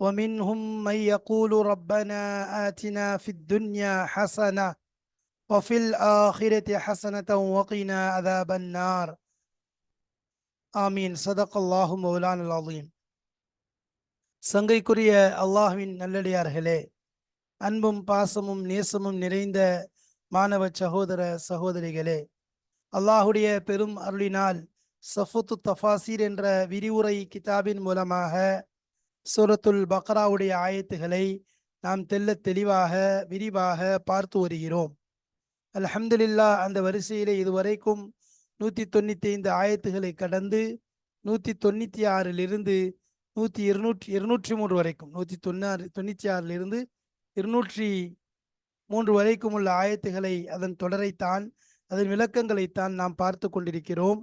ومنهم من يقول ربنا آتنا في الدنيا حسنة وفي الآخرة حسنة وقنا عذاب النار ஆமீன் சதக் அல்லாஹு மௌலான் அலீம் சங்கைக்குரிய அல்லாஹுவின் நல்லடியார்களே அன்பும் பாசமும் நேசமும் நிறைந்த மாணவ சகோதர சகோதரிகளே அல்லாஹுடைய பெரும் அருளினால் சஃபுத்து தஃபாசீர் என்ற விரிவுரை கிதாபின் மூலமாக சூரத்துல் பக்ராவுடைய ஆயத்துகளை நாம் தெல்ல தெளிவாக விரிவாக பார்த்து வருகிறோம். அல்ஹம்துலில்லா அந்த வரிசையிலே இதுவரைக்கும் நூற்றி தொண்ணூற்றி ஐந்து ஆயத்துகளை கடந்து நூற்றி தொண்ணூற்றி ஆறிலிருந்து நூற்றி இருநூற்றி இருநூற்றி மூன்று வரைக்கும் நூற்றி தொண்ணூறு தொண்ணூற்றி ஆறிலிருந்து இருநூற்றி மூன்று வரைக்கும் உள்ள ஆயத்துகளை அதன் தொடரைத்தான் அதன் விளக்கங்களைத்தான் நாம் பார்த்து கொண்டிருக்கிறோம்.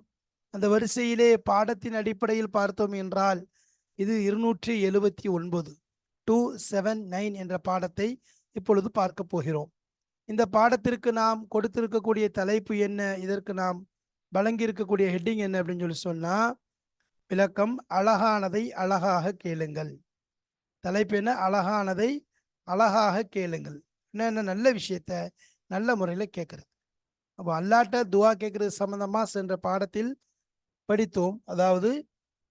அந்த வரிசையிலே பாடத்தின் அடிப்படையில் பார்த்தோம் என்றால் இது இருநூற்றி எழுபத்தி ஒன்பது டூ செவன் நைன் என்ற பாடத்தை இப்பொழுது பார்க்க போகிறோம். இந்த பாடத்திற்கு நாம் கொடுத்திருக்கக்கூடிய தலைப்பு என்ன? இதற்கு நாம் வழங்கி இருக்கக்கூடிய ஹெட்டிங் என்ன அப்படின்னு சொல்லி சொன்னால் விளக்கம் அழகானதை அழகாக கேளுங்கள். தலைப்பு என்ன? அழகானதை அழகாக கேளுங்கள். என்ன நல்ல விஷயத்த நல்ல முறையில் கேட்குறது அப்போ அல்லாட்ட துவா கேட்குறது சம்மந்தமாக சென்ற பாடத்தில் படித்தோம். அதாவது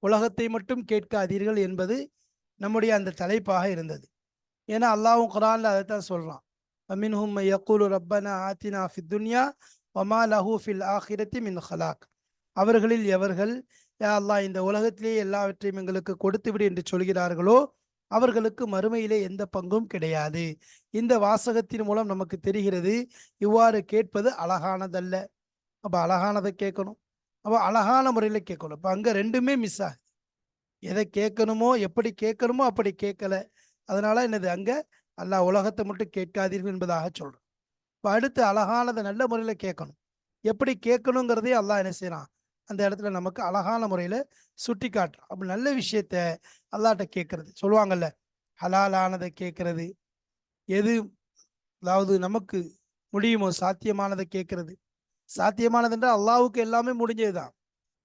உலகத்தை மட்டும் கேட்காதீர்கள் என்பது நம்முடைய அந்த தலைப்பாக இருந்தது. ஏன்னா அல்லாவும் குரான்ல தான் சொல்றான். அமின்ஹும் யக்கூலு ரப்பனா ஆத்தினா ஃபி துன்யா ஒமா லஹூ ஃபில் ஆஹிரத்தி மின் ஹலாக் அவர்களில் எவர்கள் யா அல்லாஹ் இந்த உலகத்திலே எல்லாவற்றையும் எங்களுக்கு கொடுத்து விடு என்று சொல்கிறார்களோ அவர்களுக்கு மறுமையிலே எந்த பங்கும் கிடையாது. இந்த வாசகத்தின் மூலம் நமக்கு தெரிகிறது இவ்வாறு கேட்பது அழகானதல்ல. அப்போ அழகானதை கேட்கணும். அப்போ அழகான முறையில் கேட்கணும். இப்போ அங்கே ரெண்டுமே மிஸ் ஆகுது. எதை கேட்கணுமோ எப்படி கேட்கணுமோ அப்படி கேட்கல. அதனால என்னது? அங்கே அல்லா உலகத்தை மட்டும் கேட்காதீர்கள் என்பதாக சொல்கிறோம் இப்போ அடுத்து அழகானதை நல்ல முறையில் கேட்கணும். எப்படி கேட்கணுங்கிறதையும் அல்லா என்ன செய்யறான் அந்த இடத்துல நமக்கு அழகான முறையில் சுட்டி காட்டுறான் அப்படி நல்ல விஷயத்த அல்லாட்ட கேட்கறது. சொல்லுவாங்கல்ல ஹலாலானதை கேட்கறது. எது அதாவது நமக்கு முடியுமோ சாத்தியமானதை கேட்கறது. சாத்தியமானது என்றால் அல்லாவுக்கு எல்லாமே முடிஞ்சதுதான்.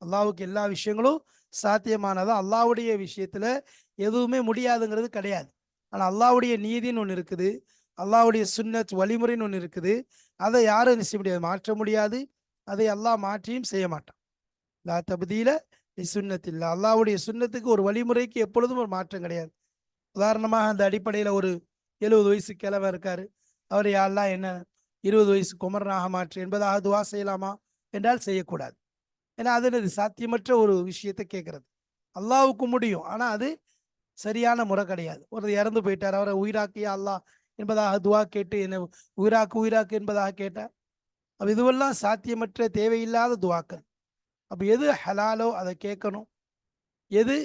அல்லாவுக்கு எல்லா விஷயங்களும் சாத்தியமானது. அல்லாவுடைய விஷயத்துல எதுவுமே முடியாதுங்கிறது கிடையாது. ஆனால் அல்லாவுடைய நீதின்னு ஒன்று இருக்குது. அல்லாவுடைய சுன்னத் வழிமுறைன்னு ஒன்று இருக்குது. அதை யாரும் செய்ய முடியாது. மாற்ற முடியாது. அதை அல்லாஹ் மாற்றியும் செய்ய மாட்டான். லா தபதியில சுண்ணத்தில் அல்லாவுடைய சுன்னத்துக்கு ஒரு வழிமுறைக்கு எப்பொழுதும் ஒரு மாற்றம் கிடையாது. உதாரணமாக அந்த அடிப்படையில் ஒரு எழுபது வயசு கிழவன் இருக்காரு. அவர் யாரெல்லாம் என்ன இருபது வயசு குமரனாக மாற்று என்பதாக துவா செய்யலாமா என்றால் செய்யக்கூடாது. ஏன்னா அது சாத்தியமற்ற ஒரு விஷயத்தை கேட்கறது. அல்லாவுக்கு முடியும். ஆனால் அது சரியான முறை கிடையாது. ஒரு இறந்து போயிட்டார். அவரை உயிராக்கியா அல்லாஹ் என்பதாக துவா கேட்டு என்ன உயிராக்கு உயிராக்கு என்பதாக கேட்டார். அப்போ இதுவெல்லாம் சாத்தியமற்ற தேவையில்லாத துவாக்கள். அப்போ எது ஹலாலோ அதை கேட்கணும். எது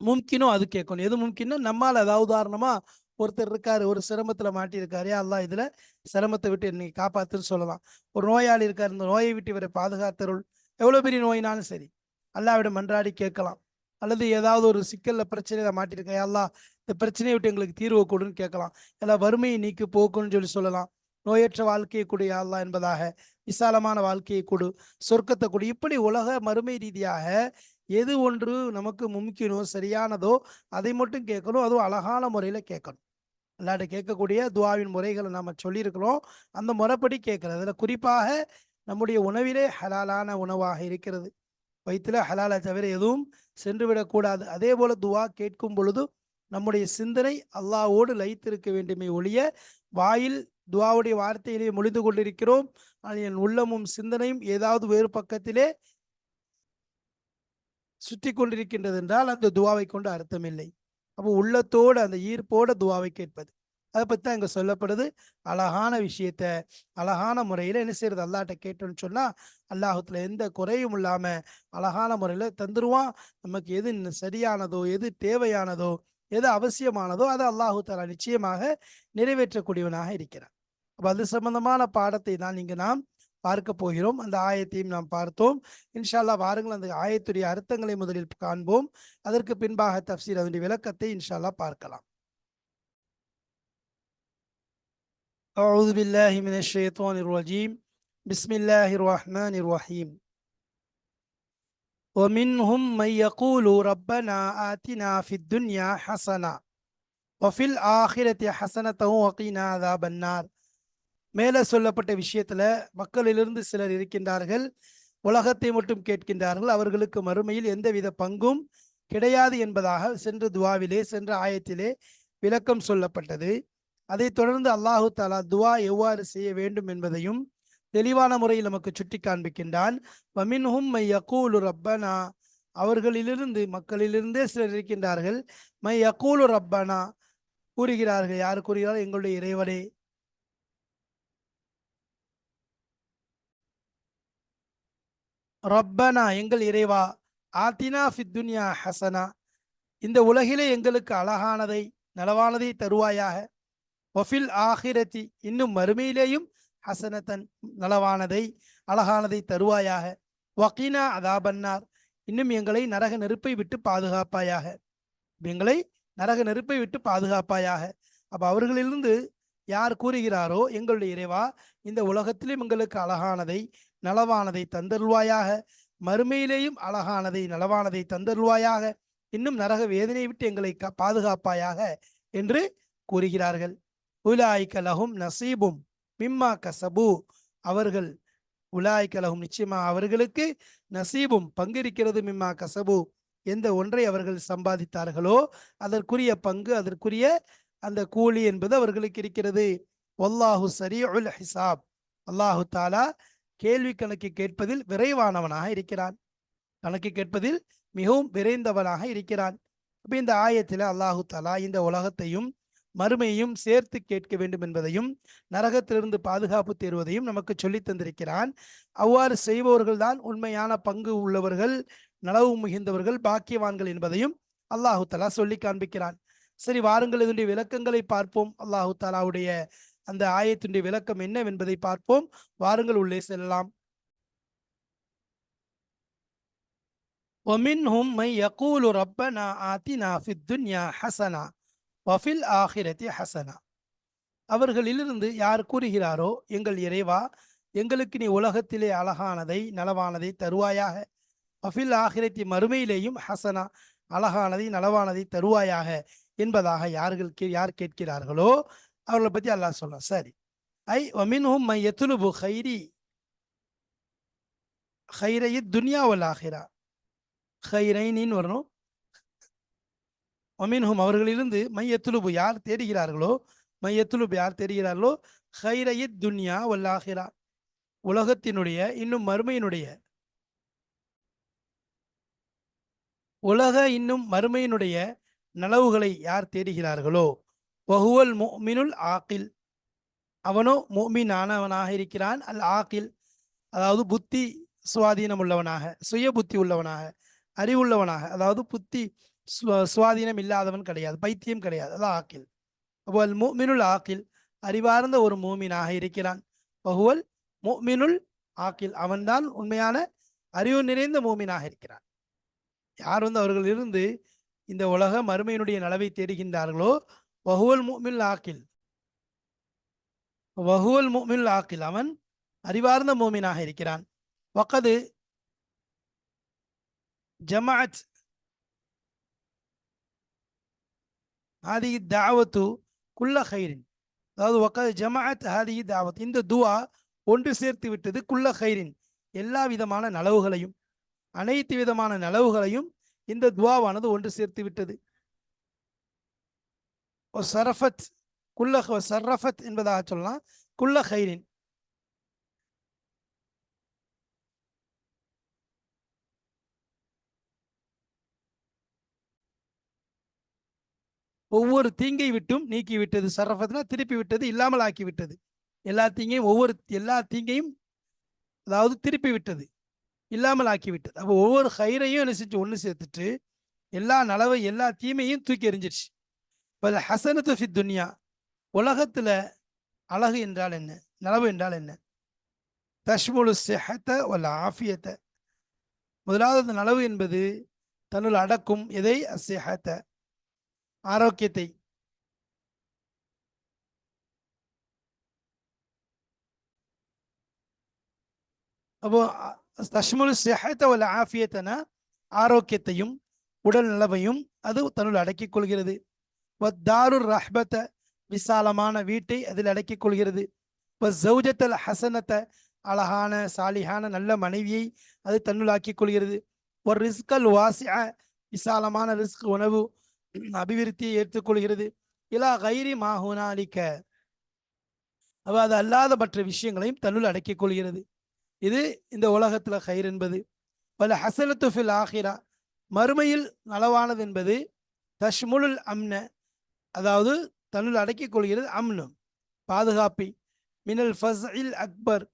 மும்கினோ அது கேட்கணும். எது மும்கின்னா நம்மால் அதாவது உதாரணமாக ஒருத்தர் இருக்காரு ஒரு சிரமத்தில் மாட்டியிருக்காரு. அல்லாஹ் இதில் சிரமத்தை விட்டு இன்னைக்கு காப்பாத்துன்னு சொல்லலாம். ஒரு நோயாளி இருக்கார் இந்த நோயை விட்டு இவரை பாதுகாத்தருள். எவ்வளோ பெரிய நோயினாலும் சரி அல்லாவிடம் மன்றாடி கேட்கலாம். அல்லது ஏதாவது ஒரு சிக்கலில் பிரச்சனையில மாட்டியிருக்கேன். எல்லாம் இந்த பிரச்சனையை விட்டு எங்களுக்கு தீர்வு கொடுன்னு கேட்கலாம். எல்லாம் வறுமையை நீக்கி போக்குன்னு சொல்லி சொல்லலாம். நோயற்ற வாழ்க்கையை கொடு அல்லா என்பதாக விசாலமான வாழ்க்கையை கொடு சொர்க்கத்தை கொடு. இப்படி உலக மறுமை ரீதியாக எது ஒன்று நமக்கு மும்கினோ சரியானதோ அதை மட்டும் கேட்கணும். அதுவும் அழகான முறையில் கேட்கணும். அல்லாட்ட கேட்கக்கூடிய துவாவின் முறைகளை நாம் சொல்லியிருக்கிறோம். அந்த முறைப்படி கேட்கறது. அதில் குறிப்பாக நம்முடைய உணவிலே ஹலாலான உணவாக இருக்கிறது. வயிற்றில் ஹலாலை தவிர எதுவும் சென்று விடக்கூடாது. அதே போல் துவா கேட்கும் பொழுது நம்முடைய சிந்தனை அல்லாவோடு லயித்திருக்க வேண்டுமே ஒழிய வாயில் துவாவுடைய வார்த்தையிலே முடிந்து கொண்டிருக்கிறோம். என் உள்ளமும் சிந்தனையும் ஏதாவது வேறு பக்கத்திலே சுற்றி கொண்டிருக்கின்றது என்றால் அந்த துவாவை கொண்டு அர்த்தமில்லை. அப்போ உள்ளத்தோடு அந்த ஈர்ப்போட துவாவை கேட்பது. அதை பற்றி தான் இங்கே சொல்லப்படுது. அழகான விஷயத்த அழகான முறையில் என்ன செய்யறது? அல்லாட்ட கேட்டோன்னு சொன்னால் அல்லாஹத்தில் எந்த குறையும் இல்லாமல் அழகான முறையில் தந்துருவான். நமக்கு எது சரியானதோ எது தேவையானதோ எது அவசியமானதோ அதை அல்லாஹு தாலா நிச்சயமாக நிறைவேற்றக்கூடியவனாக இருக்கிறான். அப்போ அது சம்பந்தமான பாடத்தை தான் இங்கு நாம் பார்க்க போகிறோம் அந்த ஆயத்தையும் நாம் பார்த்தோம் இன்ஷா அல்லாஹ் வாருங்கள் அந்த ஆயத்துடைய அர்த்தங்களை முதலில் காண்போம் அதற்கு பின்பாக தப்சீர் அதனுடைய விளக்கத்தை இன்ஷா அல்லாஹ் பார்க்கலாம் أعوذ بالله من الشيطان الرجيم بسم الله الرحمن الرحيم ومنهم من يقول ربنا آتنا في الدنيا حسنة وفي الآخرة حسنة وقنا عذاب النار மேலே சொல்லப்பட்ட விஷயத்துல மக்களிலிருந்து சிலர் இருக்கின்றார்கள். உலகத்தை மட்டும் கேட்கின்றார்கள். அவர்களுக்கு மறுமையில் எந்தவித பங்கும் கிடையாது என்பதாக சென்ற துவாவிலே சென்ற ஆயத்திலே விளக்கம் சொல்லப்பட்டது. அதைத் தொடர்ந்து அல்லாஹு தாலா துவா எவ்வாறு செய்ய வேண்டும் என்பதையும் தெளிவான முறையில் நமக்கு சுட்டி காண்பிக்கின்றான். வமின்ஹும் மை யகூலு ரப்பனா. அவர்களிலிருந்து மக்களிலிருந்தே சிலர் இருக்கின்றார்கள். மை யகூலு ரப்பனா. கூறுகிறார்கள். யார் கூறுகிறார் எங்களுடைய இறைவனே. ரப்பனா எங்கள் இறைவா ஆத்தினா ஃபித்துன்யா ஹசனா. இந்த உலகிலே எங்களுக்கு அழகானதை நலவானதை தருவாயாக. ஒஃபில் ஆஹிரத்தி இன்னும் மறுமையிலேயும் ஹசனத்தன் நலவானதை அழகானதை தருவாயாக. வக்கீனா அதாபன்னார் இன்னும் எங்களை நரக நெருப்பை விட்டு பாதுகாப்பாயாக. எங்களை நரக நெருப்பை விட்டு பாதுகாப்பாயாக. அப்போ அவர்களிலிருந்து யார் கூறுகிறாரோ எங்களுடைய இறைவா இந்த உலகத்திலும் எங்களுக்கு அழகானதை நலவானதை தந்தருள்வாயாக. மறுமையிலேயும் அழகானதை நலவானதை தந்தருள்வாயாக. இன்னும் நரக வேதனை விட்டு எங்களை கா- பாதுகாப்பாயாக என்று கூறுகிறார்கள். உலாய்கலஹும் நசீபும் மிம்மா கசபு. அவர்கள் உலாய்கலஹும் நிச்சயமா அவர்களுக்கு நசீபும் பங்கிருக்கிறது மிம்மா கசபு. எந்த ஒன்றை அவர்கள் சம்பாதித்தார்களோ அதற்குரிய பங்கு அதற்குரிய அந்த கூலி என்பது அவர்களுக்கு இருக்கிறது. வல்லாஹு சரீஉல் ஹிசாப். அல்லாஹு தாலா கேள்வி கணக்கு கேட்பதில் விரைவானவனாக இருக்கிறான். கணக்கு கேட்பதில் மிகவும் விரைந்தவனாக இருக்கிறான். அப்ப இந்த ஆயத்தில் அல்லாஹு தாலா இந்த உலகத்தையும் மறுமையையும் சேர்த்து கேட்க வேண்டும் என்பதையும் நரகத்திலிருந்து பாதுகாப்பு தேர்வதையும் நமக்கு சொல்லித் தந்திருக்கிறான். அவ்வாறு செய்பவர்கள் தான் உண்மையான பங்கு உள்ளவர்கள் நலவு மிகுந்தவர்கள் பாக்கியவான்கள் என்பதையும் அல்லாஹு தலா சொல்லி காண்பிக்கிறான். சரி வாருங்கள் இதனுடைய விளக்கங்களை பார்ப்போம். அல்லாஹு தாலாவுடைய அந்த ஆயத்தினுடைய விளக்கம் என்னவென்பதை பார்ப்போம் வாருங்கள் உள்ளே செல்லலாம் ومنهم من يقول ربنا آتنا في الدنيا حسنة وفي الآخرة حسنة அவர்களிலிருந்து யார் கூறுகிறாரோ எங்கள் இறைவா எங்களுக்கு நீ உலகத்திலே அழகானதை நலவானதை தருவாயாக வஃபில் ஆகிரத்தி மறுமையிலேயும் ஹசனா அழகானதை நலவானதை தருவாயாக என்பதாக யார்கள் கே- யார் கேட்கிறார்களோ அவர்களை பற்றி அல்லாஹ் சொல்லலாம் சரி. ஐ ஒமின்ஹும் மை எத்துலுபு ஹைரி ஹைரைய துன்யா வல் ஆஹிரா ஹைரைனின்னு வரணும். ஒமின்ஹும் அவர்களிலிருந்து மை எத்துலுபு யார் தேடுகிறார்களோ மை எத்துலுபு யார் தேடுகிறார்களோ ஹைரைய துன்யா வல் ஆஹிரா உலகத்தினுடைய இன்னும் மறுமையினுடைய. உலக இன்னும் மறுமையினுடைய நலவுகளை யார் தேடுகிறார்களோ வஹுவல் முஃமினுல் ஆக்கில் அவனோ முஃமின் ஆனவனாக இருக்கிறான். அல் ஆக்கில் அதாவது புத்தி சுவாதீனம் உள்ளவனாக சுய புத்தி உள்ளவனாக அறிவுள்ளவனாக அதாவது புத்தி சுவாதீனம் இல்லாதவன் கிடையாது பைத்தியம் கிடையாது அதான் ஆக்கில் அப்போ அல் ஆக்கில் அறிவார்ந்த ஒரு மூமினாக இருக்கிறான். பகுவல் மோமினுல் ஆக்கில் அவன்தான் உண்மையான அறிவு நிறைந்த மூமினாக இருக்கிறான். யார் வந்து அவர்களிலிருந்து இந்த உலக மறுமையினுடைய நலவை தேடுகின்றார்களோ வஹுவல் முமில் ஆக்கில் வஹுவல் முமில் ஆக்கில் அவன் அறிவார்ந்த மூமினாக இருக்கிறான் வக்கது ஜமாத் ஹாதி தாவத்து குல்ல ஹைரின் அதாவது வக்கது ஜமாத் ஹாதி தாவத் இந்த துவா ஒன்று சேர்த்து விட்டது குல்ல ஹைரின் எல்லா விதமான நலவுகளையும் அனைத்து விதமான நலவுகளையும் இந்த துவாவானது ஒன்று சேர்த்து விட்டது ஒரு சரஃபத் குல்ல சரஃபத் சர்ரஃபத் என்பதாக சொல்லலாம் குல்ல ஹைரின் ஒவ்வொரு தீங்கை விட்டும் நீக்கி விட்டது. சரஃபத்னா திருப்பி விட்டது இல்லாமல் ஆக்கி விட்டது. எல்லா தீங்கையும் ஒவ்வொரு எல்லா தீங்கையும் அதாவது திருப்பி விட்டது இல்லாமல் ஆக்கி விட்டது. அப்போ ஒவ்வொரு ஹைரையும் என்ன செஞ்சு? ஒன்று சேர்த்துட்டு எல்லா நலவை எல்லா தீமையும் தூக்கி எறிஞ்சிருச்சு பல ஹசனத்து ஃபி துன்யா. உலகத்துல அழகு என்றால் என்ன? நலவு என்றால் என்ன? தஷ்முலு சிஹத்த வல் ஆஃபியத்தை முதலாவது நலவு என்பது தன்னுள் அடக்கும் எதை? அசிஹத்த ஆரோக்கியத்தை. அப்போ தஷ்முலு சிஹத்த வல் ஆஃபியத்தனா? ஆரோக்கியத்தையும் உடல் நலவையும் அது தன்னுள் அடக்கிக் கொள்கிறது. தாரு ரஹ்பத்த விசாலமான வீட்டை அதில் அடக்கிக் கொள்கிறது. ஜவுஜத்தல் ஹசனத்தை அழகான சாலிகான நல்ல மனைவியை அது தன்னுள்ளாக்கிக் கொள்கிறது. ஒரு ரிஸ்கல் வாசிய விசாலமான ரிஸ்க் உணவு அபிவிருத்தியை ஏற்றுக்கொள்கிறது இலா கைரி மாஹுனாலிக்க அவ அது அல்லாத மற்ற விஷயங்களையும் தன்னுள் அடக்கிக் கொள்கிறது. இது இந்த உலகத்துல கயிறு என்பது. பல ஹசனத்து ஃபில் ஆஹிரா மறுமையில் நலவானது என்பது தஷ்முலுல் அம்ன அதாவது தன்னுள் அடக்கிக் கொள்கிறது அம்னு. பாதுகாப்பி. மினல் ஃபஸ்இல் அக்பர்.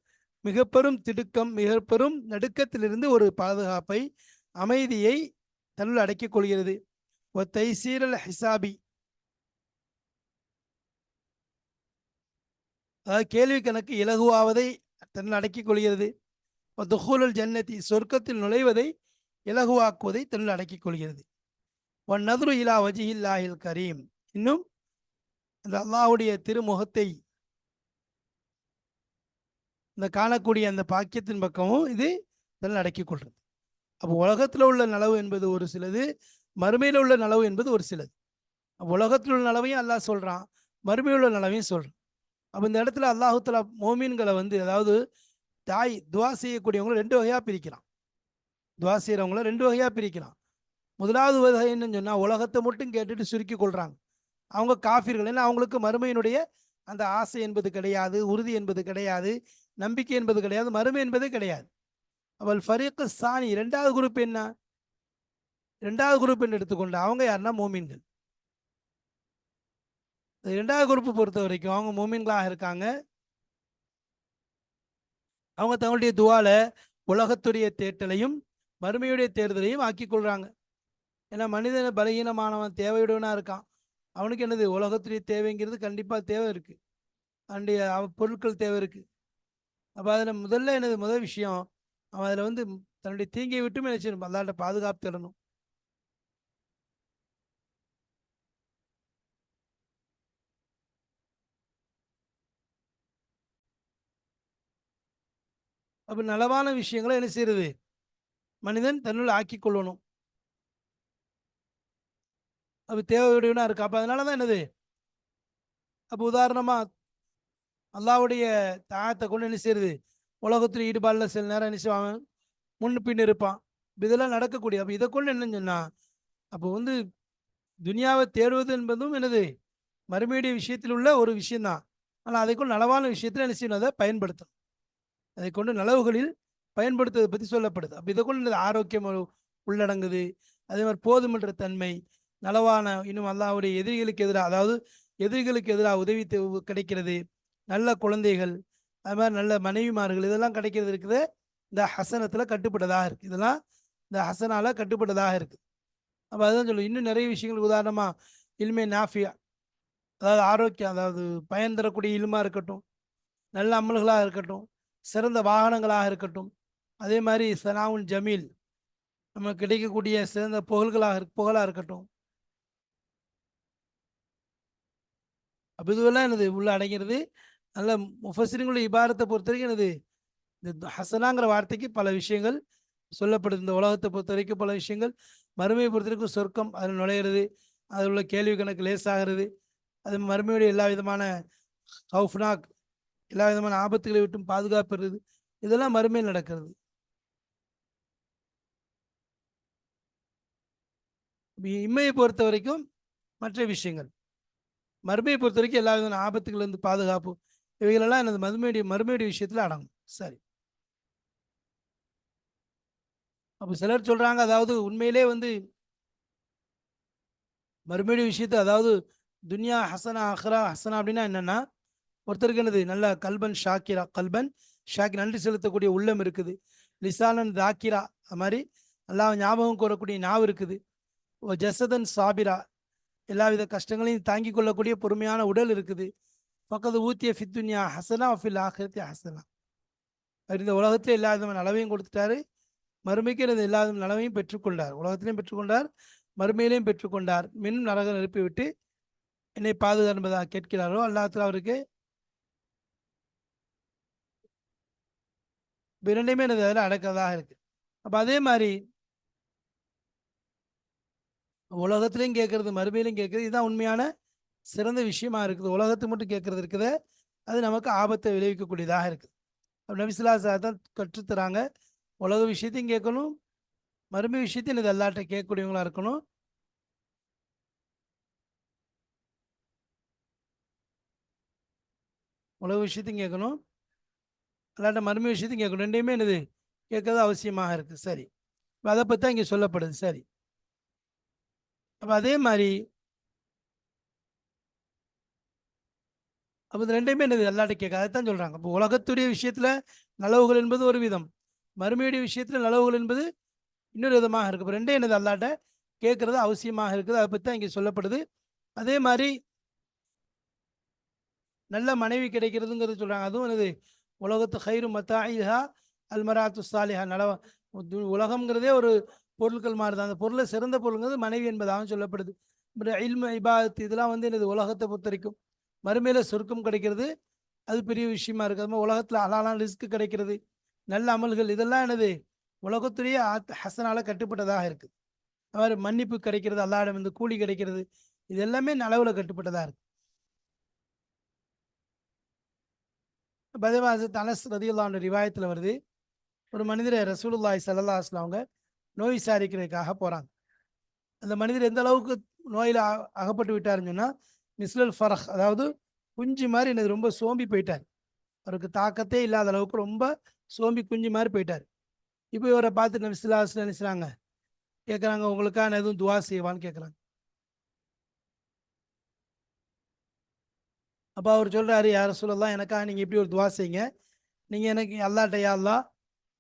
மிக பெரும் திடுக்கம் மிக பெரும் நடுக்கத்திலிருந்து ஒரு பாதுகாப்பை அமைதியை தன்னுள் அடக்கிக் கொள்கிறது. தைசீரல் ஹிசாபி. அதாவது கேள்வி கணக்கு இலகுவாவதை தன்னுள் அடக்கிக் கொள்கிறது. துஹூலல் ஜன்னதி. சொர்க்கத்தில் நுழைவதை இலகுவாக்குவதை தன்னுள் அடக்கிக் கொள்கிறது. ஒன் நதுரு இலா வஜிஹில்லாஹில் கரீம். இன்னும் அந்த அல்லாஹுடைய திருமுகத்தை இந்த காணக்கூடிய அந்த பாக்கியத்தின் பக்கமும் இது இதெல்லாம் அடக்கிக் கொள்றது. அப்போ உலகத்தில் உள்ள நலவு என்பது ஒரு சிலது மறுமையில் உள்ள நலவு என்பது ஒரு சிலது. உலகத்தில் உள்ள நலவையும் அல்லாஹ் சொல்கிறான் மறுமையில் உள்ள நலவையும் சொல்கிறான் அப்போ இந்த இடத்துல அல்லாஹுத்தலா மோமீன்களை வந்து அதாவது தாய் துவா செய்யக்கூடியவங்களை ரெண்டு வகையாக பிரிக்கிறான். துவா செய்கிறவங்கள ரெண்டு வகையாக பிரிக்கிறான். முதலாவது வகை என்னன்னு சொன்னால் உலகத்தை மட்டும் கேட்டுட்டு சுருக்கி கொள்கிறாங்க அவங்க காஃபிர்கள் ஏன்னா அவங்களுக்கு மறுமையினுடைய அந்த ஆசை என்பது கிடையாது உறுதி என்பது கிடையாது நம்பிக்கை என்பது கிடையாது மறுமை என்பதே கிடையாது. அவள் ஃபரீக்கு சாணி ரெண்டாவது குரூப் என்ன? ரெண்டாவது குரூப் என்று எடுத்துக்கொண்டு அவங்க யாருன்னா? மோமீன்கள். இரண்டாவது குரூப் பொறுத்த வரைக்கும் அவங்க மோமீன்களாக இருக்காங்க. அவங்க தங்களுடைய துவால உலகத்துடைய தேட்டலையும் மறுமையுடைய தேர்தலையும் ஆக்கி கொள்றாங்க. ஏன்னா மனிதன பலகீனமானவன் தேவையுடனா இருக்கான். அவனுக்கு என்னது? உலகத்துடைய தேவைங்கிறது கண்டிப்பாக தேவை இருக்குது இருக்கு அவன் பொருட்கள் தேவை இருக்குது அப்போ அதில் முதல்ல என்னது? முதல் விஷயம் அவன் அதில் வந்து தன்னுடைய தீங்கை விட்டும் நினைச்சிடும் அல்லாட்ட பாதுகாப்பு தரணும் அப்போ நலவான விஷயங்களை என்ன செய்யறது மனிதன் தன்னுள் ஆக்கி கொள்ளணும். அது தேவையுடையவனா இருக்கு? அப்போ அதனால தான் என்னது? அப்போ உதாரணமாக அல்லாவுடைய தாயத்தை கொண்டு என்ன செய்யுது உலகத்தில் ஈடுபாடில் சில நேரம் என்ன செய்வாங்க? முன்னு பின் இருப்பான். இதெல்லாம் நடக்கக்கூடிய அப்போ இதை கொண்டு என்னன்னு சொன்னால் அப்போ வந்து துனியாவை தேடுவது என்பதும் என்னது? மறுமையுடைய விஷயத்தில் உள்ள ஒரு விஷயம்தான். ஆனால் அதை கொண்டு நலவான விஷயத்தில் என்ன செய்யணும்? அதை பயன்படுத்தும் அதை கொண்டு நலவுகளில் பயன்படுத்துவதை பற்றி சொல்லப்படுது. அப்போ இதை கொண்டு ஆரோக்கியம் உள்ளடங்குது. அதே மாதிரி போதுமன்ற தன்மை நலவான இன்னும் அல்லாவுடைய எதிரிகளுக்கு எதிராக அதாவது எதிரிகளுக்கு எதிராக உதவி கிடைக்கிறது. நல்ல குழந்தைகள் அது மாதிரி நல்ல மனைவிமார்கள் இதெல்லாம் கிடைக்கிறது இருக்குது. இந்த ஹசனத்தில் கட்டுப்பட்டதாக இருக்குது இதெல்லாம் இந்த ஹசனால கட்டுப்பட்டதாக இருக்குது அப்போ அதுதான் சொல்லுவோம். இன்னும் நிறைய விஷயங்கள் உதாரணமாக இல்மே நாஃபியா. அதாவது ஆரோக்கியம் அதாவது பயன் தரக்கூடிய இல்மா இருக்கட்டும் நல்ல அமல்களாக இருக்கட்டும் சிறந்த வாகனங்களாக இருக்கட்டும். அதே மாதிரி சனாவுன் ஜமீல் நமக்கு கிடைக்கக்கூடிய சிறந்த புகழ்களாக புகழாக இருக்கட்டும். அப்போ இதுவெல்லாம் என்னது? உள்ள அடங்கிறது நல்ல முஃபசிரிங்களுடைய இபாரத்தை பொறுத்த வரைக்கும் என்னது? இந்த ஹசனாங்கிற வார்த்தைக்கு பல விஷயங்கள் சொல்லப்படுது. இந்த உலகத்தை பொறுத்த வரைக்கும் பல விஷயங்கள். மறுமையை பொறுத்த வரைக்கும் சொர்க்கம் அதில் நுழையிறது. அதில் உள்ள கேள்வி கணக்கு லேசாகிறது. அது மறுமையுடைய எல்லா விதமான ஹவுஃப்னாக் எல்லா விதமான ஆபத்துகளை விட்டும் பாதுகாப்புறது இதெல்லாம் மறுமையில் நடக்கிறது. இம்மையை பொறுத்த வரைக்கும் மற்ற விஷயங்கள். மறுமையை பொறுத்த வரைக்கும் எல்லா விதமான ஆபத்துகள்லேருந்து பாதுகாப்பு இவைகளெல்லாம் எனது மதுமையுடைய மறுமையுடைய விஷயத்தில் அடங்கும். சரி. அப்போ சிலர் சொல்கிறாங்க அதாவது உண்மையிலே வந்து மறுமையுடைய விஷயத்தை அதாவது துன்யா ஹசனா அஹ்ரா ஹசனா அப்படின்னா என்னென்னா ஒருத்தருக்கு என்னது நல்ல கல்பன் ஷாக்கிரா கல்பன் ஷாக்கி நன்றி செலுத்தக்கூடிய உள்ளம் இருக்குது. லிசானன் தாக்கிரா அது மாதிரி நல்லா ஞாபகம் கூறக்கூடிய நாவு இருக்குது. ஜசதன் சாபிரா எல்லாவித கஷ்டங்களையும் தாங்கிக் கொள்ளக்கூடிய பொறுமையான உடல் இருக்குது. பக்கத்து ஊத்திய ஃபித்துன்யா ஹசனா ஃபில் ஆஹிரத்தி ஹசனா. அவர் இந்த உலகத்தில் எல்லா விதமான நலவையும் கொடுத்துட்டாரு. மறுமைக்கு எனது எல்லா விதமான நலவையும் பெற்றுக்கொண்டார். உலகத்திலையும் பெற்றுக்கொண்டார் மறுமையிலையும் பெற்றுக்கொண்டார். மின் நரக நெருப்பி விட்டு என்னை பாதுகா என்பதாக கேட்கிறாரோ? அல்லாத்துல அவருக்கு இப்ப இரண்டையுமே எனது அதில் அடக்கிறதாக இருக்கு. அப்போ அதே மாதிரி உலகத்திலையும் கேட்கறது மறுமையிலையும் கேட்குறது இதுதான் உண்மையான சிறந்த விஷயமா இருக்குது. உலகத்துக்கு மட்டும் கேட்கறது இருக்குது. அது நமக்கு ஆபத்தை விளைவிக்கக்கூடியதாக இருக்குது. அப்படி நபிசுல்லா சார் தான் கற்றுத்தராங்க. உலக விஷயத்தையும் கேட்கணும். மறுமை விஷயத்தையும் இது எல்லாட்ட கேட்கக்கூடியவங்களா இருக்கணும். உலக விஷயத்தையும் கேட்கணும். அல்லாட்ட மறுமை விஷயத்தையும் கேட்கணும். ரெண்டையுமே என்னது? கேட்கறது அவசியமாக இருக்குது சரி. அதை பற்றி தான் இங்கே சொல்லப்படுது. சரி. அப்போ அதே மாதிரி அப்போ இது ரெண்டையுமே என்னது எல்லாட்ட கேட்க அதைத்தான் சொல்கிறாங்க இப்போ உலகத்துடைய விஷயத்தில் நலவுகள் என்பது ஒரு விதம். மறுமையுடைய விஷயத்தில் நலவுகள் என்பது இன்னொரு விதமாக இருக்குது இப்போ ரெண்டே என்னது அல்லாட்ட? கேட்குறது அவசியமாக இருக்குது. அதை பற்றி தான் இங்கே சொல்லப்படுது. அதே மாதிரி நல்ல மனைவி கிடைக்கிறதுங்கிறது சொல்கிறாங்க அதுவும் என்னது? உலகத்து ஹைரு மத்தாயிஹா அல்மராத்து சாலிஹா. நல உலகம்ங்கிறதே ஒரு பொருட்கள் மாதிரி தான் அந்த பொருளை சிறந்த பொருளுங்கிறது மனைவி என்பதாகவும் சொல்லப்படுது. இல்ம இபாத் இதெல்லாம் வந்து எனது உலகத்தை பொறுத்த மறுமையில் மறுமையில சொர்க்கம் கிடைக்கிறது. அது பெரிய விஷயமா இருக்குது அது மாதிரி உலகத்தில் அலாலாம் ரிஸ்க் கிடைக்கிறது. நல்ல அமல்கள். இதெல்லாம் எனது உலகத்துடைய ஆத் ஹசனால் கட்டுப்பட்டதாக இருக்குது அவர் மன்னிப்பு கிடைக்கிறது. அல்லாடம் இந்த கூலி கிடைக்கிறது. இது எல்லாமே நலவில் கட்டுப்பட்டதாக இருக்கு. பதவாசத் தனஸ் ரதியுல்லான ரிவாயத்தில் வருது. ஒரு மனிதர் ரசூலுல்லாய் சல்லா அஸ்லாம் அவங்க நோய் விசாரிக்கிறதுக்காக போகிறாங்க அந்த மனிதர் எந்த அளவுக்கு நோயில் அ- அகப்பட்டு விட்டாருன்னு சொன்னால் மிஸ்லல் ஃபரஹ் அதாவது குஞ்சு மாதிரி எனக்கு ரொம்ப சோம்பி போயிட்டார். அவருக்கு தாக்கத்தே இல்லாத அளவுக்கு ரொம்ப சோம்பி குஞ்சு மாதிரி போயிட்டார். இப்போ இவரை பார்த்து நம்ம சிலாஸ் நினைச்சாங்க கேட்குறாங்க உங்களுக்கான எதுவும் துவா செய்வான்னு கேட்குறாங்க அப்போ அவர் சொல்கிறாரு யார சொல்லலாம் எனக்காக நீங்கள் இப்படி ஒரு துவா செய்யுங்க. நீங்கள் எனக்கு அல்லாட்டையா அல்லா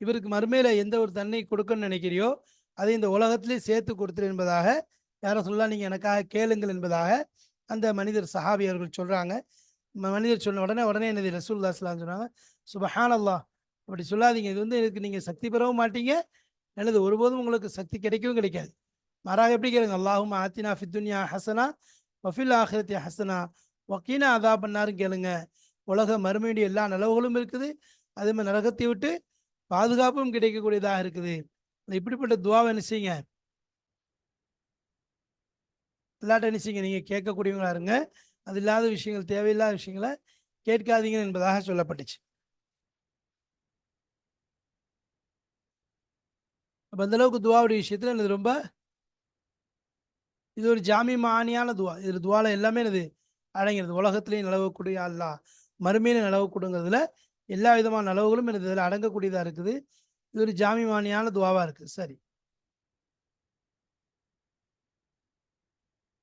இவருக்கு மறுமையில் எந்த ஒரு தன்னை கொடுக்கணும்னு நினைக்கிறியோ அதை இந்த உலகத்திலே சேர்த்து கொடுத்துரு என்பதாக யார சொல்லலாம் நீங்கள் எனக்காக கேளுங்கள் என்பதாக அந்த மனிதர் சஹாபி அவர்கள் சொல்கிறாங்க மனிதர் சொன்ன உடனே உடனே என்னது ரசூல்லா சொல்லான்னு சொன்னாங்க சுபஹான் அல்லாஹ் அப்படி சொல்லாதீங்க. இது வந்து எனக்கு நீங்கள் சக்தி பெறவும் மாட்டீங்க. எனது ஒருபோதும் உங்களுக்கு சக்தி கிடைக்கவும் கிடைக்காது. மாறாக எப்படி கேளுங்க? அல்லாஹும் ஆத்தினா ஃபித்துன்யா ஹசனா வஃபில் ஆஹிரத்தி ஹசனா. வக்கீனா அதா பண்ணாரும் கேளுங்க. உலக மறுமையுடைய எல்லா நிலவுகளும் இருக்குது. அதே மாதிரி நரகத்தை விட்டு பாதுகாப்பும் கிடைக்கக்கூடியதாக இருக்குது. இப்படிப்பட்ட துவாவை என்ன செய்யுங்க? இல்லாட்ட என்ன செய்யுங்க? நீங்கள் கேட்கக்கூடியவங்களா இருங்க. அது இல்லாத விஷயங்கள் தேவையில்லாத விஷயங்களை கேட்காதீங்க என்பதாக சொல்லப்பட்டுச்சு. அப்போ அந்த அளவுக்கு துவாவுடைய விஷயத்தில் எனக்கு ரொம்ப இது ஒரு ஜாமி மானியான துவா. இதில் துவாவில் எல்லாமே என்னது? அடங்கிறது. உலகத்திலையும் நிலவக்கூடிய அல்லா மறுமையில நிலவக்கூடுங்கிறதுல எல்லா விதமான அளவுகளும் எனக்கு இதில் அடங்கக்கூடியதாக இருக்குது. இது ஒரு ஜாமிமானியான துவாவாக இருக்குது சரி.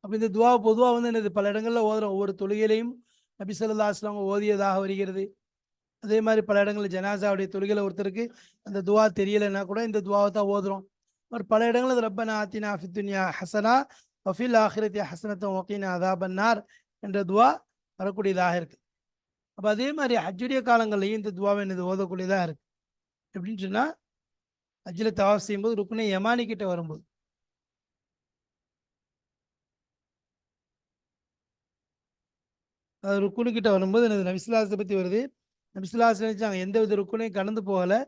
அப்போ இந்த துவா பொதுவாக வந்து என்னது பல இடங்களில் ஓதுறோம் ஒவ்வொரு தொழுகையிலையும் நபி ஸல்லல்லாஹு ஓதியதாக வருகிறது. அதே மாதிரி பல இடங்களில் ஜனாசாவுடைய தொழுகையில் ஒருத்தருக்கு அந்த துவா தெரியலைன்னா கூட இந்த துவாவை தான் ஓதுறோம். ஒரு பல இடங்களில் ரப்பனா ஆத்தினா ஃபித்துன்யா ஹசனா வஃபில் ஆஹிரத்யா ஹசனத்தம் ஒக்கீனா அதாபன்னார் என்ற துவா வரக்கூடியதாக இருக்குது அப்போ அதே மாதிரி ஹஜ்ஜுடைய காலங்கள்லையும் இந்த துவாவை என்னது ஓதக்கூடியதாக இருக்குது எப்படின்னு சொன்னால் ஹஜ்ஜில் தவாஃப் செய்யும்போது ருக்குனை யமானி கிட்ட வரும்போது. அது ருக்குனு கிட்ட வரும்போது எனது நபிசுல்லாசை பற்றி வருது. நபிசுல்லாஸ் நினைச்சாங்க எந்த வித ருக்குனையும் கடந்து போகலை.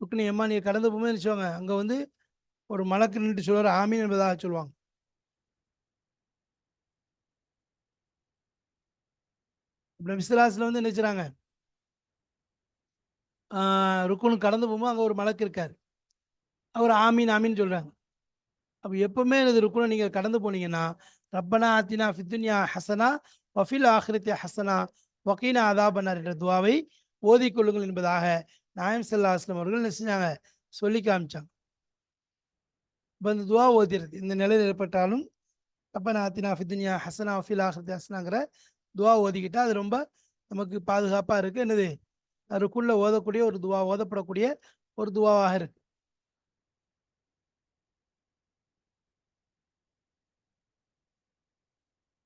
ருக்குனை யமானியை கடந்து போகும்போது நினச்சவங்க அங்கே வந்து ஒரு மலக்கு நின்று சொல்வார் ஆமீன் என்பதாக சொல்லுவாங்க. நபிசுல்லாஸில் வந்து நினைச்சுறாங்க. ருக்குனு கடந்து போகும்போது அங்கே ஒரு மலக்கு இருக்கார். அவர் ஆமீன் ஆமின்னு சொல்கிறாங்க அப்போ எப்பவுமே எனது ருக்குனை நீங்கள் கடந்து போனீங்கன்னா ரப்பனா ஆத்தினா ஃபித்துன்யா ஹசனா வஃபில் ஆஹ்ரித்யா ஹசனா வக்கீனா அதாபனார் என்ற துவாவை ஓதிக்கொள்ளுங்கள் என்பதாக நாயம் சல்லா அஸ்லம் அவர்கள் நினைச்சாங்க. சொல்லி காமிச்சாங்க. இப்போ இந்த துவா ஓதிருக்கு இந்த நிலையில் ஏற்பட்டாலும் ரப்பனா ஆத்தினா ஃபித்துன்யா ஹசனா வஃபில் ஆஹ்ரித்யா ஹசனாங்கிற துவா ஓதிக்கிட்டா அது ரொம்ப நமக்கு பாதுகாப்பாக இருக்குது என்னது? அதுக்குள்ளே ஓதக்கூடிய ஒரு துவா ஓதப்படக்கூடிய ஒரு துவாவாக இருக்கு.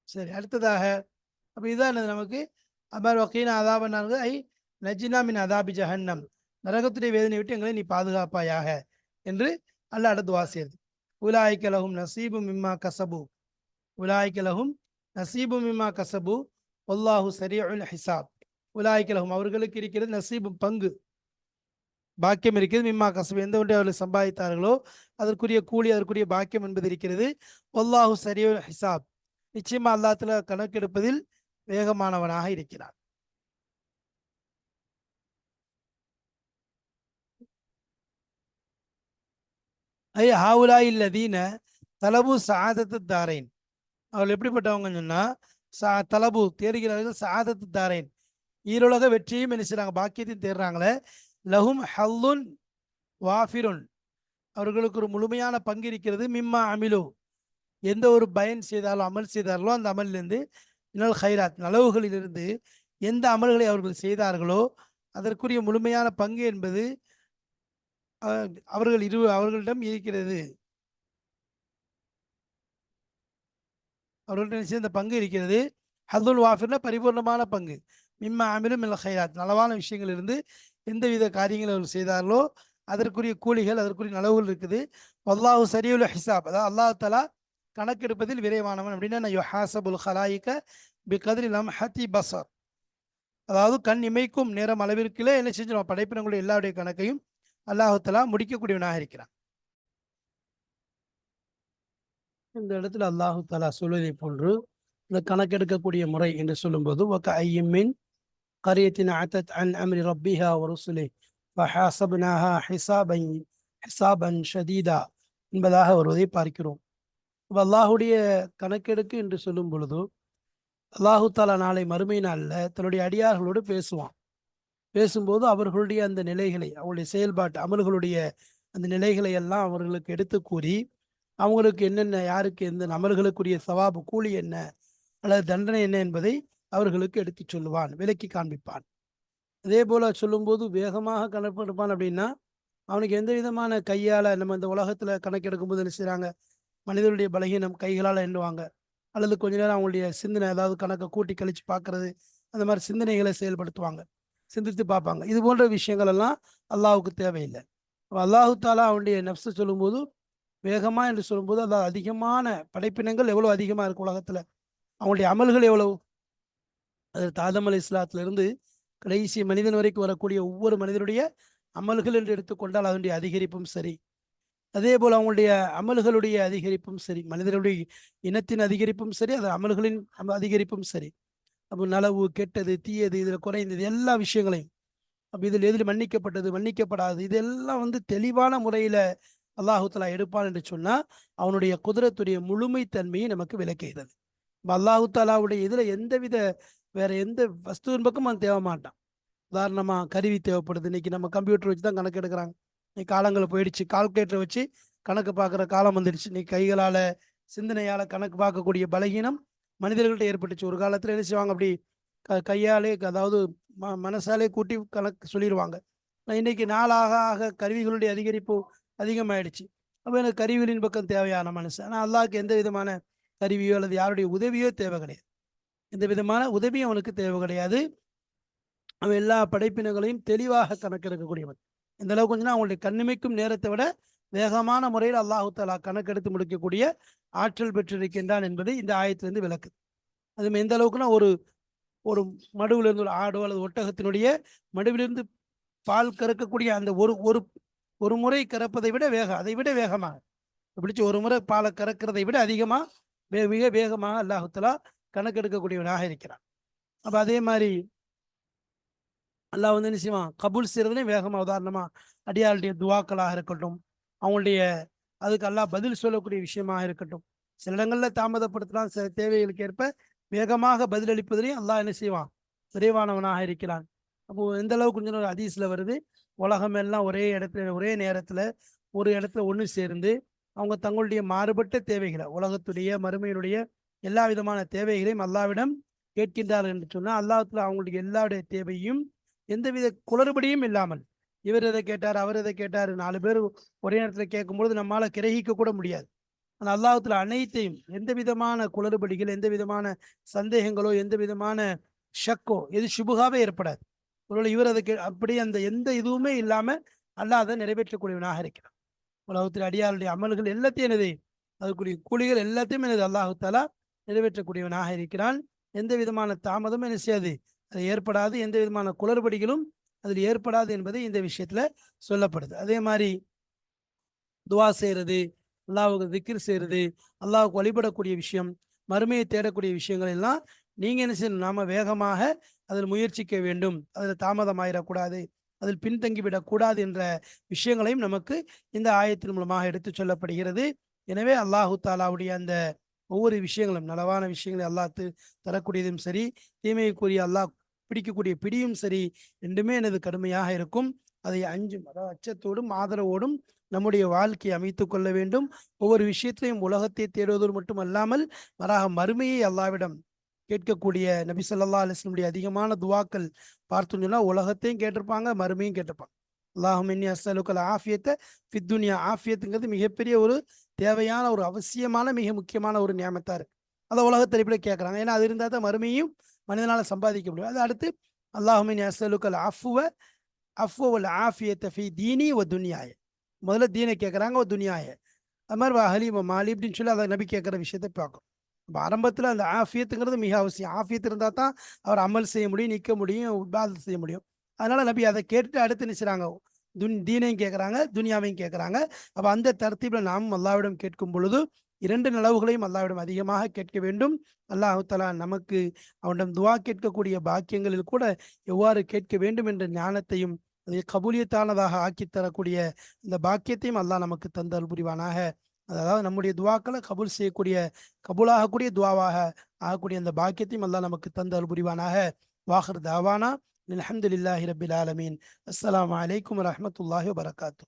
சரி அடுத்ததாக அப்போ இதுதான் என்னது நமக்கு? அமர் வக்கீன அதாபன்னாங்க ஐ நஜினா மின் அதாபி ஜஹன்னம். நரகத்துடைய வேதனை விட்டு எங்களை நீ பாதுகாப்பாயாக என்று அல்ல அடுத்து வாசியது உலாய்க்கலகும் நசீபு மிம்மா கசபு. உலாய்க்கலகும் நசீபு மிம்மா கசபு. ஒல்லாஹு சரியல் ஹிசாப். உலாய்க்கலகும் அவர்களுக்கு இருக்கிறது நசீபு பங்கு. பாக்கியம் இருக்கிறது. மிம்மா கசபு. எந்த ஒன்றை அவர்கள் சம்பாதித்தார்களோ அதற்குரிய கூலி அதற்குரிய பாக்கியம் என்பது இருக்கிறது. ஒல்லாஹு சரியல் ஹிசாப். நிச்சயமா அல்லாத்துல கணக்கெடுப்பதில் வேகமானவனாக இருக்கிறான். ஐ ஹாவுலா இல்லதீன தலபு சாதத்து தாரேன். அவர்கள் எப்படிப்பட்டவங்கன்னு சொன்னா சா தலபு தேடுகிறார்கள் சாதத்து தாரேன். ஈரோலக வெற்றியும் என்ன செய்கிறாங்க பாக்கியத்தையும் தேடுறாங்களே. லஹும் ஹல்லுன் வாஃபிருன். அவர்களுக்கு ஒரு முழுமையான பங்கு இருக்கிறது. மிம்மா அமிலு. எந்த ஒரு பயன் செய்தாலும் அமல் செய்தார்களோ அந்த அமலிலிருந்து இன்னொரு ஹைராத் நலவுகளிலிருந்து எந்த அமல்களை அவர்கள் செய்தார்களோ அதற்குரிய முழுமையான பங்கு என்பது அவர்கள் இரு அவர்களிடம் இருக்கிறது. அவர்களுடன் சேர்ந்த பங்கு இருக்கிறது. ஹதுல் வாஃபிர்னா பரிபூர்ணமான பங்கு. மிம்ம அமிலும் இல்ல ஹைராத் நலவான விஷயங்கள் இருந்து எந்தவித காரியங்கள் அவர்கள் செய்தார்களோ அதற்குரிய கூலிகள் அதற்குரிய நலவுகள் இருக்குது. அல்லாஹு சரியுல் ஹிசாப். அதாவது அல்லாஹ் தலா கணக்கெடுப்பதில் விரைவானவன் அப்படின்னா யுஹாசபுல் ஹலாயிக்க பி கதிரி லம் ஹத்தி பசர் அதாவது கண் இமைக்கும் நேரம் அளவிற்குள்ளே என்ன செஞ்சிடும் படைப்பினங்களுடைய எல்லாருடைய கணக்கையும் அல்லாஹு தலா முடிக்கக்கூடியவனாக இருக்கிறான். இந்த இடத்துல அல்லாஹு தலா சொல்வதை போன்று இந்த கணக்கெடுக்கக்கூடிய முறை என்று சொல்லும்போது ஒக்க ஐயம்மின் கரியத்தின் அத்தத் அன் அம்ரி ரப்பிஹா வருசுலே ஃபஹாசப்னாஹா ஹிசாபன் ஹிசாபன் ஷதீதா என்பதாக வருவதை பார்க்கிறோம். இப்போ அல்லாஹுடைய கணக்கெடுக்கு என்று சொல்லும் பொழுது அல்லாஹு தாலா நாளை மறுமை நாளில் தன்னுடைய அடியார்களோடு பேசுவான். பேசும்போது அவர்களுடைய அந்த நிலைகளை அவருடைய செயல்பாட்டு அமல்களுடைய அந்த நிலைகளை எல்லாம் அவர்களுக்கு எடுத்து கூறி அவங்களுக்கு என்னென்ன யாருக்கு எந்த அமல்களுக்குரிய சவாபு கூலி என்ன அல்லது தண்டனை என்ன என்பதை அவர்களுக்கு எடுத்து சொல்லுவான் விலக்கி காண்பிப்பான். அதே போல சொல்லும்போது வேகமாக கணக்கெடுப்பான் அப்படின்னா அவனுக்கு எந்த விதமான கையால நம்ம இந்த உலகத்துல கணக்கெடுக்கும் போது என்ன செய்கிறாங்க மனிதனுடைய பலகீனம் கைகளால் எண்ணுவாங்க. அல்லது கொஞ்ச நேரம் அவங்களுடைய சிந்தனை ஏதாவது கணக்கை கூட்டி கழிச்சு பார்க்கறது அந்த மாதிரி சிந்தனைகளை செயல்படுத்துவாங்க. சிந்தித்து பார்ப்பாங்க. இது போன்ற விஷயங்கள் எல்லாம் அல்லாவுக்கு தேவையில்லை. அல்லாஹு தாலா அவனுடைய நப்ச சொல்லும்போது வேகமா என்று சொல்லும்போது அந்த அதிகமான படைப்பினங்கள் எவ்வளவு அதிகமா இருக்கும் உலகத்துல? அவங்களுடைய அமல்கள் எவ்வளவு? அது தாதம் அலி இஸ்லாத்துல இருந்து கடைசி மனிதன் வரைக்கும் வரக்கூடிய ஒவ்வொரு மனிதனுடைய அமல்கள் என்று எடுத்துக்கொண்டால் அதனுடைய அதிகரிப்பும் சரி. அதே போல் அவங்களுடைய அமல்களுடைய அதிகரிப்பும் சரி. மனிதனுடைய இனத்தின் அதிகரிப்பும் சரி அது அமல்களின் அதிகரிப்பும் சரி. அப்போ நலவு கெட்டது தீயது இதில் குறைந்தது எல்லா விஷயங்களையும். அப்போ இதில் எதில் மன்னிக்கப்பட்டது மன்னிக்கப்படாது இதெல்லாம் வந்து தெளிவான முறையில் அல்லாஹுத்தலா எடுப்பான் என்று சொன்னால் அவனுடைய குதிரத்துடைய முழுமைத்தன்மையை நமக்கு விளக்குகிறது அப்ப அல்லாஹு தாலாவுடைய இதில் எந்தவித வேற எந்த வஸ்துவின் பக்கம் அவன் தேவை மாட்டான். உதாரணமாக கருவி தேவைப்படுது. இன்னைக்கு நம்ம கம்ப்யூட்டர் வச்சு தான் கணக்கு எடுக்கிறாங்க. இன்னைக்கு காலங்கள் போயிடுச்சு. கால்குலேட்டரை வச்சு கணக்கு பார்க்குற காலம் வந்துடுச்சு இன்னைக்கு கைகளால் சிந்தனையால் கணக்கு பார்க்கக்கூடிய பலகீனம் மனிதர்கள்ட்ட ஏற்பட்டுச்சு. ஒரு காலத்தில் என்ன செய்வாங்க? அப்படி க கையாலே அதாவது ம மனசாலே கூட்டி கணக்கு சொல்லிடுவாங்க இன்னைக்கு நாளாக ஆக கருவிகளுடைய அதிகரிப்பு அதிகமாயிடுச்சு. அப்போ எனக்கு கருவிகளின் பக்கம் தேவையான மனுஷன் ஆனால் அல்லாவுக்கு எந்த விதமான கருவியோ அல்லது யாருடைய உதவியோ தேவை கிடையாது. எந்த விதமான உதவியும் அவனுக்கு தேவை கிடையாது. அவன் எல்லா படைப்பினங்களையும் தெளிவாக கணக்கெடுக்கக்கூடியவன் இந்த அளவுக்கு கொஞ்சம் அவங்களுடைய கண்ணிமைக்கும் நேரத்தை விட வேகமான முறையில் அல்லாஹு தாலா கணக்கெடுத்து முடிக்கக்கூடிய ஆற்றல் பெற்றிருக்கின்றான் என்பதை இந்த ஆயத்திலிருந்து விளக்கு. அது எந்த அளவுக்குன்னா ஒரு ஒரு மடுவிலிருந்து ஒரு ஆடோ அல்லது ஒட்டகத்தினுடைய மடுவிலிருந்து பால் கறக்கக்கூடிய அந்த ஒரு ஒரு ஒரு முறை கறப்பதை விட வேகம் அதை விட வேகமாக. பிடிச்சி ஒரு முறை பாலை கறக்கிறதை விட அதிகமாக வே மிக வேகமாக அல்லாஹுத்தலா கணக்கெடுக்கக்கூடியவனாக இருக்கிறான். அப்போ அதே மாதிரி அல்லாஹ் வந்து என்ன செய்வான்? கபூல் செய்கிறதுலையும் வேகமாக உதாரணமாக அடியாளுடைய துவாக்களாக இருக்கட்டும் அவங்களுடைய அதுக்கு அல்லாஹ் பதில் சொல்லக்கூடிய விஷயமாக இருக்கட்டும். சில இடங்களில் தாமதப்படுத்தலாம் சில தேவைகளுக்கு ஏற்ப வேகமாக பதிலளிப்பதிலையும் அல்லாஹ் என்ன செய்வான்? விரைவானவனாக இருக்கிறான். அப்போ எந்த அளவுக்கு கொஞ்சம் ஒரு வருது. உலகம் எல்லாம் ஒரே இடத்துல ஒரே நேரத்துல ஒரு இடத்துல ஒன்று சேர்ந்து அவங்க தங்களுடைய மாறுபட்ட தேவைகளை உலகத்துடைய மறுமையினுடைய எல்லா விதமான தேவைகளையும் அல்லாவிடம் கேட்கின்றார்கள் என்று சொன்னால் அல்லாஹ்த்துல அவங்களுடைய எல்லாருடைய தேவையும் எந்தவித குளறுபடியும் இல்லாமல் இவர் எதை கேட்டார் அவர் எதை கேட்டார் நாலு பேர் ஒரே நேரத்தில் கேட்கும்பொழுது நம்மால கிரகிக்க கூட முடியாது. ஆனால் அல்லாஹத்துல அனைத்தையும் எந்த விதமான குளறுபடிகள் எந்த விதமான சந்தேகங்களோ எந்த விதமான ஷக்கோ எது சுபுகாவே ஏற்படாது. ஒருவேளை இவர் அதுக்கு அப்படி அந்த எந்த இதுவுமே இல்லாம அல்லாஹ் அதை நிறைவேற்றக்கூடியவனாக இருக்கிறான். உலகத்தில் அடியாருடைய அமல்கள் எல்லாத்தையும் எனது அதுக்குரிய கூலிகள் எல்லாத்தையும் எனது அல்லாஹுத்தாலா நிறைவேற்றக்கூடியவனாக இருக்கிறான். எந்த விதமான தாமதமும் என்ன செய்யாது. அது ஏற்படாது. எந்த விதமான குளறுபடிகளும் அதில் ஏற்படாது என்பது இந்த விஷயத்துல சொல்லப்படுது. அதே மாதிரி துவா செய்யறது அல்லாவுக்கு திக்கிர் செய்யறது அல்லாஹுக்கு வழிபடக்கூடிய விஷயம் மறுமையை தேடக்கூடிய விஷயங்கள் எல்லாம் நீங்க என்ன செய்யணும்? நாம வேகமாக அதில் முயற்சிக்க வேண்டும் அதில் தாமதமாயிடக்கூடாது அதில் பின்தங்கிவிடக்கூடாது என்ற விஷயங்களையும் நமக்கு இந்த ஆயத்தின் மூலமாக எடுத்து சொல்லப்படுகிறது. எனவே அல்லாஹு தாலாவுடைய அந்த ஒவ்வொரு விஷயங்களும் நலவான விஷயங்களை அல்லாஹ் தரக்கூடியதும் சரி தீமைக்குரிய அல்லாஹ் பிடிக்கக்கூடிய பிடியும் சரி ரெண்டுமே எனது கடுமையாக இருக்கும். அதை அஞ்சும் அதாவது அச்சத்தோடும் ஆதரவோடும் நம்முடைய வாழ்க்கையை அமைத்து கொள்ள வேண்டும். ஒவ்வொரு விஷயத்திலையும் உலகத்தை தேடுவதோடு மட்டும் அல்லாமல் மறாக மறுமையை அல்லாவிடம் கேட்கக்கூடிய நபி சொல்லா அலிஸ்லமுடைய அதிகமான துவாக்கள் பார்த்தோன்னு சொன்னா உலகத்தையும் கேட்டிருப்பாங்க மறுமையும் கேட்டிருப்பாங்க. அல்லாஹும் இன்னி ஆஃபியத்தை ஃபித்துனியா ஆஃபியத்துங்கிறது மிகப்பெரிய ஒரு தேவையான ஒரு அவசியமான மிக முக்கியமான ஒரு நியமத்தா இருக்கு. அதை உலகத்தறிப்பில் கேட்குறாங்க. ஏன்னா அது இருந்தால் தான் மறுமையும் மனிதனால சம்பாதிக்க முடியும். அது அடுத்து அல்லாஹுமின் இன்னி அஸ்ஸலுக்கல் அஃபுவ அஃபுவல் ஆஃபியத்தை ஃபி தீனி ஒ துனியாய. முதல்ல தீனை கேட்குறாங்க ஒ துனியாய. அது மாதிரி ஹலீம மாலி அப்படின்னு சொல்லி அதை நபி கேட்குற விஷயத்தை பார்க்கும் இப்போ ஆரம்பத்தில் அந்த ஆஃபியத்துங்கிறது மிக அவசியம். ஆஃபியத்து இருந்தால் தான் அவர் அமல் செய்ய முடியும் நிற்க முடியும் உபாதம் செய்ய முடியும். அதனால் நபி அதை கேட்டுட்டு அடுத்து நினைச்சாங்க துன் தீனையும் கேட்குறாங்க துனியாவையும் கேட்குறாங்க அப்போ அந்த தரத்தீபில் நாம் அல்லாவிடம் கேட்கும் பொழுது இரண்டு நிலவுகளையும் அல்லாவிடம் அதிகமாக கேட்க வேண்டும். அல்லாஹு தலா நமக்கு அவனிடம் துவா கேட்கக்கூடிய பாக்கியங்களில் கூட எவ்வாறு கேட்க வேண்டும் என்ற ஞானத்தையும் அதை கபூலியத்தானதாக ஆக்கித் தரக்கூடிய இந்த பாக்கியத்தையும் அல்லாஹ் நமக்கு தந்தல் புரிவானாக. அதாவது நம்முடைய துவாக்களை கபூல் செய்யக்கூடிய கபூலாகக்கூடிய துவாவாக ஆகக்கூடிய அந்த பாக்கியத்தையும் அல்லாஹ் நமக்கு தந்த புரிவானாக. வாஹர் தாவானா அல்ஹம்துலில்லாஹி ரபில் ஆலமீன். அஸ்லாம் வலைக்கம் வரமத்துல்லாஹி வபரகாத்து.